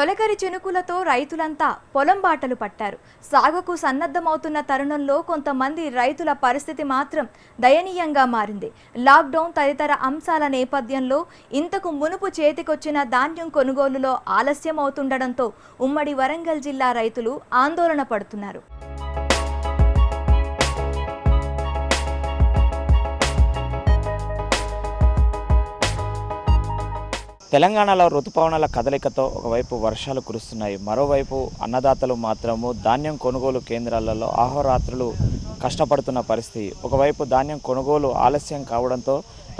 తొలకరి చినుకులతో రైతులంతా పొలం బాటలు పట్టారు. సాగుకు సన్నద్ధమవుతున్న తరుణంలో కొంతమంది రైతుల పరిస్థితి మాత్రం దయనీయంగా మారింది. లాక్డౌన్ తదితర అంశాల నేపథ్యంలో ఇంతకు మునుపు చేతికొచ్చిన ధాన్యం కొనుగోలులో ఆలస్యం అవుతుండడంతో ఉమ్మడి వరంగల్ జిల్లా రైతులు ఆందోళన పడుతున్నారు. తెలంగాణలో ఋతుపవనాల కదలికతో ఒకవైపు వర్షాలు కురుస్తున్నాయి మరోవైపు అన్నదాతలు మాత్రము ధాన్యం కొనుగోలు కేంద్రాలలో అహోరాత్రులు కష్టపడుతున్న పరిస్థితి. ఒకవైపు ధాన్యం కొనుగోలు ఆలస్యం కావడంతో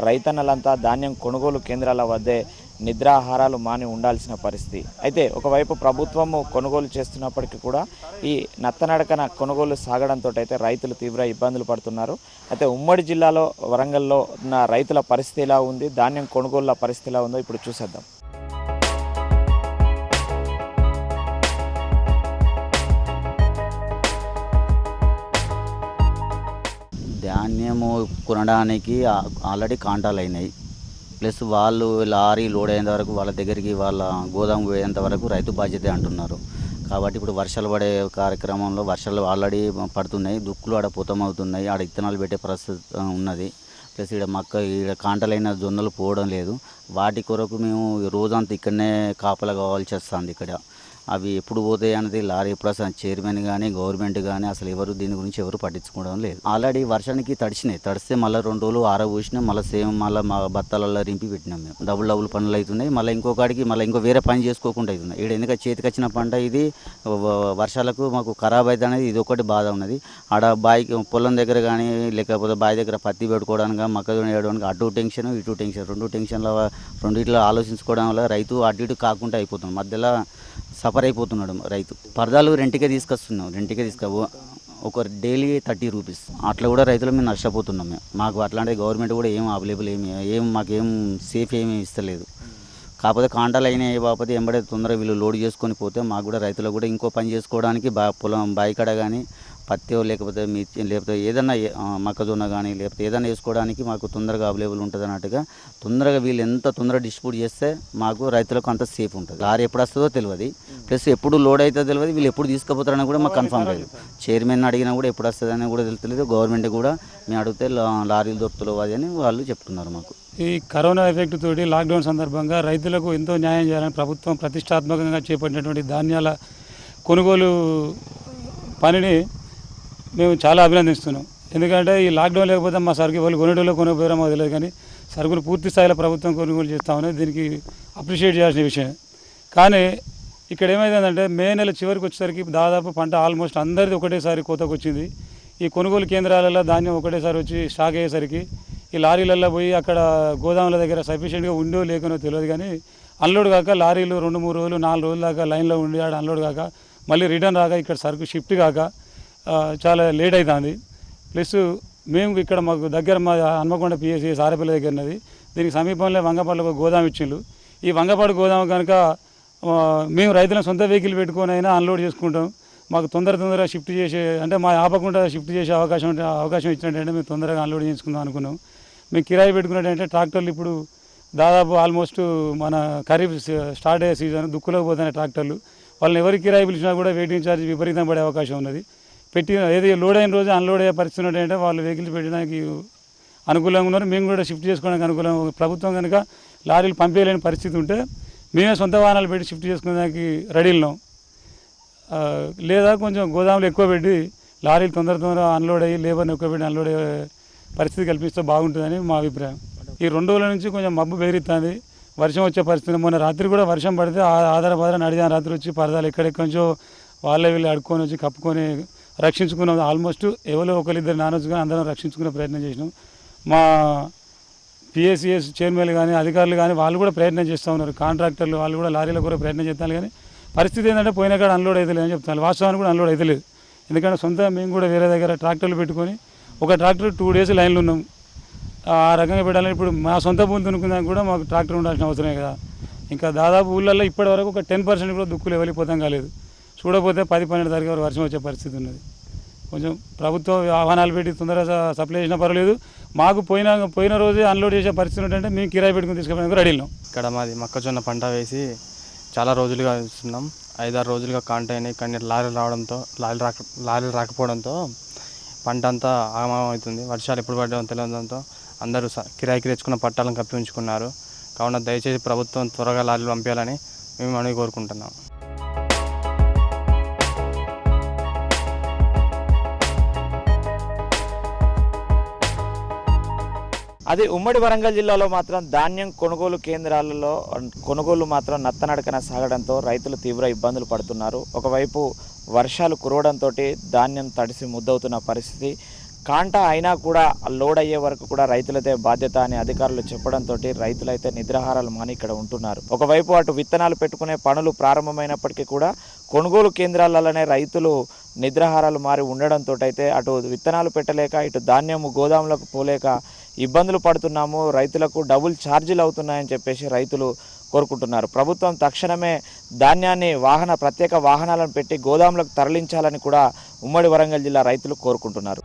రైతన్నలంతా ధాన్యం కొనుగోలు కేంద్రాల వద్దే నిద్రాహారాలు మాని ఉండాల్సిన పరిస్థితి. అయితే ఒకవైపు ప్రభుత్వము కొనుగోలు చేస్తున్నప్పటికీ కూడా ఈ నత్తనడకన కొనుగోలు సాగడంతో అయితే రైతులు తీవ్ర ఇబ్బందులు పడుతున్నారు. అయితే ఉమ్మడి జిల్లాలో వరంగల్లో ఉన్న రైతుల పరిస్థితి ఎలా ఉంది? ధాన్యం కొనుగోళ్ళ పరిస్థితి ఎలా ఉందో ఇప్పుడు చూసేద్దాం. ధాన్యము కొనడానికి ఆల్రెడీ కాంటాలు అయినాయి ప్లస్ వాళ్ళు లారీ లోడ్ అయ్యేంత వరకు వాళ్ళ దగ్గరికి వాళ్ళ గోదాము పోయేంత వరకు రైతు బాధ్యత అంటున్నారు. కాబట్టి ఇప్పుడు వర్షాలు పడే కార్యక్రమంలో వర్షాలు ఆల్రెడీ పడుతున్నాయి దుక్కులు ఆడ అవుతున్నాయి ఆడ ఇత్తనాలు పెట్టే పరిస్థితి ఉన్నది. ప్లస్ ఇక్కడ మక్క ఈడ కాంటలైన జొన్నలు పోవడం లేదు. వాటి కొరకు మేము రోజంతా ఇక్కడనే కాపలా కావాల్సి వస్తుంది ఇక్కడ. అవి ఎప్పుడు పోతాయి అనేది లారీ ఎప్పుడు అసలు చైర్మన్ కానీ గవర్నమెంట్ కానీ అసలు ఎవరు దీని గురించి ఎవరు పట్టించుకోవడం లేదు. ఆల్రెడీ వర్షానికి తడిచినాయి. తడిస్తే మళ్ళీ రెండు రోజులు ఆర మళ్ళీ సేమ్ మళ్ళీ మా బత్తాలలో రింపి పెట్టినాం మేము. డబుల్ డబుల్ పనులు అవుతున్నాయి మళ్ళీ ఇంకొకటికి మళ్ళీ ఇంకో వేరే పని చేసుకోకుండా అవుతుంది ఇక్కడ ఎందుకంటే చేతికి వచ్చిన పంట ఇది? వర్షాలకు మాకు ఖరాబ్ అయితే అనేది ఇది ఒకటి బాధ ఉన్నది. ఆడ బాయికి పొలం దగ్గర కానీ లేకపోతే బావి దగ్గర పత్తి పెట్టుకోవడానికి కానీ మొక్కజొన్న వేయడానికి అటు టెన్షన్ ఇటు టెన్షన్. రెండు టెన్షన్ల రెండిట్లో ఆలోచించుకోవడం వల్ల రైతు అటు ఇటు కాకుండా అయిపోతుంది మధ్యలో సఫర్ అయిపోతున్నాడు రైతు. పరదాలు రెంట్కే తీసుకొస్తున్నాం. రెంట్కే తీసుకు ఒక డైలీ థర్టీ రూపీస్. అట్లా కూడా రైతులు మేము నష్టపోతున్నాం మేము. మాకు అట్లాంటి గవర్నమెంట్ కూడా ఏం అవైలబుల్ ఏమి ఏం మాకేం సేఫ్ ఏమీ ఇస్తలేదు. కాకపోతే కాంటాలు అయినాయి కాకపోతే ఎంబడే తొందరగా వీళ్ళు లోడ్ చేసుకొని పోతే మాకు కూడా రైతులకు కూడా ఇంకో పని చేసుకోవడానికి బా పొలం బాయికాడ కానీ పత్తి లేకపోతే మిర్చి లేకపోతే ఏదన్నా మొక్కజొన్న కానీ లేకపోతే ఏదైనా వేసుకోవడానికి మాకు తొందరగా అవైలబుల్ ఉంటుంది అన్నట్టుగా తొందరగా వీళ్ళు ఎంత తొందరగా డిస్ట్రిబ్యూట్ చేస్తే మాకు రైతులకు అంత సేఫ్ ఉంటుంది. లారీ ఎప్పుడు వస్తుందో తెలియదు. ప్లస్ ఎప్పుడు లోడ్ అవుతుందో తెలియదు. వీళ్ళు ఎప్పుడు తీసుకుపోతారని కూడా మాకు కన్ఫర్మ్ లేదు. చైర్మన్ అడిగినా కూడా ఎప్పుడు వస్తుందని కూడా తెలియదు. గవర్నమెంట్ కూడా మేము అడిగితే లారీలు దొరుకుతలేవు అది అని వాళ్ళు చెప్తున్నారు మాకు. ఈ కరోనా ఎఫెక్ట్ తోటి లాక్డౌన్ సందర్భంగా రైతులకు ఎంతో న్యాయం చేయాలని ప్రభుత్వం ప్రతిష్టాత్మకంగా చేపట్టినటువంటి ధాన్యాల కొనుగోలు పనిని మేము చాలా అభినందిస్తున్నాం. ఎందుకంటే ఈ లాక్డౌన్ లేకపోతే మా సరుకు వాళ్ళు కొనేటోళ్ళు కొనకపోయారో మాకు తెలియదు కానీ సరుకులు పూర్తి స్థాయిలో ప్రభుత్వం కొనుగోలు చేస్తామని దీనికి అప్రిషియేట్ చేయాల్సిన విషయం. కానీ ఇక్కడ ఏమైందంటే మే నెల చివరికి వచ్చేసరికి దాదాపు పంట ఆల్మోస్ట్ అందరిది ఒకటేసారి కోతకు వచ్చింది. ఈ కొనుగోలు కేంద్రాలలో ధాన్యం ఒకటేసారి వచ్చి స్టాక్ అయ్యేసరికి ఈ లారీలలో పోయి అక్కడ గోదాముల దగ్గర సఫిషియెంట్గా ఉందో లేకనో తెలియదు కానీ అన్లోడ్ కాక లారీలు రెండు మూడు రోజులు నాలుగు రోజుల దాకా లైన్లో ఉండి ఆడ అన్లోడ్ కాక మళ్ళీ రిటర్న్ రాక ఇక్కడ సరుకు షిఫ్ట్ కాక చాలా లేట్ అవుతుంది ప్లస్ మేము ఇక్కడ మాకు దగ్గర మా హన్మకొండ పిఎస్సి సారపల్లి దగ్గర ఉన్నది. దీనికి సమీపంలో వంగపాడులో ఒక గోదాం ఇచ్చిండ్రు. ఈ వంగపాడు గోదాం కనుక మేము రైతులను సొంత వెహికల్ పెట్టుకొని అయినా అన్లోడ్ చేసుకుంటాం. మాకు తొందర తొందరగా షిఫ్ట్ చేసే అంటే మా ఆపకుండా షిఫ్ట్ చేసే అవకాశం అవకాశం ఇచ్చినట్టంటే మేము తొందరగా అన్లోడ్ చేసుకుందాం అనుకున్నాం. మేము కిరాయి పెట్టుకున్నట్టంటే ట్రాక్టర్లు ఇప్పుడు దాదాపు ఆల్మోస్ట్ మన ఖరీఫ్ స్టార్ట్ అయ్యే సీజన్ దుక్కులోకి పోతున్నాయి ట్రాక్టర్లు వాళ్ళని ఎవరి కిరాయి పిలిచినా కూడా వెయిటింగ్ ఛార్జ్ విపరీతం పడే అవకాశం ఉన్నది. పెట్టి ఏది లోడ్ అయిన రోజు అన్లోడ్ అయ్యే పరిస్థితి ఉన్నట్టంటే వాళ్ళు వెహికల్స్ పెట్టడానికి అనుకూలంగా ఉన్నారు. మేము కూడా షిఫ్ట్ చేసుకోవడానికి అనుకూలం. ప్రభుత్వం కనుక లారీలు పంపేయలేని పరిస్థితి ఉంటే మేమే సొంత వాహనాలు పెట్టి షిఫ్ట్ చేసుకునేదానికి రెడీ ఉన్నాం లేదా కొంచెం గోదాములు ఎక్కువ పెట్టి లారీలు తొందర తొందర అన్లోడ్ అయ్యి లేబర్ని ఎక్కువ పెట్టి అన్లోడ్ అయ్యే పరిస్థితి కల్పిస్తే బాగుంటుందని మా అభిప్రాయం. ఈ రెండు రోజుల నుంచి కొంచెం మబ్బు బెదిరిస్తుంది వర్షం వచ్చే పరిస్థితి మొన్న రాత్రి కూడా వర్షం పడితే ఆ- ఆధార బాధార నడిచిన రాత్రి వచ్చి పరదాలు ఎక్కడెక్కడి నుంచో వాళ్ళే వీళ్ళు అడుక్కొని వచ్చి కప్పుకొని రక్షించుకున్నాం ఆల్మోస్ట్ ఎవరో ఒకరిద్దరు నానొచ్చుగా అందరం రక్షించుకునే ప్రయత్నం చేసినాం. మా పిఎస్సిఎస్ చైర్మన్లు కానీ అధికారులు కానీ వాళ్ళు కూడా ప్రయత్నం చేస్తూ ఉన్నారు. కాంట్రాక్టర్లు వాళ్ళు కూడా లారీలో కూడా ప్రయత్నం చేస్తారు కానీ పరిస్థితి ఏంటంటే పోయిన కాడ అన్లోడ్ అవుతలేదు అని చెప్తాను వాస్తవానికి కూడా అన్లోడ్ అవుతలేదు ఎందుకంటే సొంత మేము కూడా వేరే దగ్గర ట్రాక్టర్లు పెట్టుకొని ఒక ట్రాక్టర్ టూ డేస్ లైన్లో ఉన్నాం. ఆ రకంగా పెట్టాలని ఇప్పుడు మా సొంత భూమి దున్నుకుందానికి కూడా మాకు ట్రాక్టర్ ఉండాల్సిన అవసరమే కదా. ఇంకా దాదాపు ఊళ్ళల్లో ఇప్పటివరకు ఒక టెన్ పర్సెంట్ కూడా దుక్కులు వెళ్ళిపోతాం కాలేదు. చూడకపోతే పది పన్నెండు తారీఖు వరకు వర్షం వచ్చే పరిస్థితి ఉన్నది. కొంచెం ప్రభుత్వం ఆహ్వానాలు పెట్టి తొందరగా సప్లై చేసినా పర్వాలేదు. మాకు పోయిన పోయిన రోజే అన్లోడ్ చేసే పరిస్థితి ఉంటే మేము కిరాయి పెట్టుకుని తీసుకెళ్ళడానికి రెడీ ఉన్నాం. ఇక్కడ మాది మొక్కజొన్న పంట వేసి చాలా రోజులుగా ఇస్తున్నాం ఐదారు రోజులుగా కాంట అయినాయి. కానీ లారీలు రావడంతో లారీలు రాక లారీలు రాకపోవడంతో పంట అంతా ఆగమవుతుంది వర్షాలు ఎప్పుడు పడ్డామో తెలియడంతో అందరూ కిరాయికి తెచ్చుకున్న పట్టాలను కప్పి ఉంచుకున్నారు. కావున దయచేసి ప్రభుత్వం త్వరగా లారీలు పంపించాలని మేము అడిగి కోరుకుంటున్నాం. అది ఉమ్మడి వరంగల్ జిల్లాలో మాత్రం ధాన్యం కొనుగోలు కేంద్రాలలో కొనుగోలు మాత్రం నత్తనడకన సాగడంతో రైతులు తీవ్ర ఇబ్బందులు పడుతున్నారు. ఒకవైపు వర్షాలు కురవడంతో ధాన్యం తడిసి ముద్దవుతున్న పరిస్థితి. కాంట అయినా కూడా లోడ్ అయ్యే వరకు కూడా రైతులదే బాధ్యత అని అధికారులు చెప్పడంతో రైతులైతే నిద్రాహారాలు మాని ఇక్కడ ఉంటున్నారు. ఒకవైపు అటు విత్తనాలు పెట్టుకునే పనులు ప్రారంభమైనప్పటికీ కూడా కొనుగోలు కేంద్రాలలోనే రైతులు నిద్రాహారాలు మారి ఉండడంతో అయితే అటు విత్తనాలు పెట్టలేక ఇటు ధాన్యము గోదాములకు పోలేక ఇబ్బందులు పడుతున్నాము రైతులకు డబుల్ ఛార్జీలు అవుతున్నాయని చెప్పేసి రైతులు కోరుకుంటున్నారు. ప్రభుత్వం తక్షణమే ధాన్యాన్ని వాహన ప్రత్యేక వాహనాలను పెట్టి గోదాములకు తరలించాలని కూడా ఉమ్మడి వరంగల్ జిల్లా రైతులు కోరుకుంటున్నారు.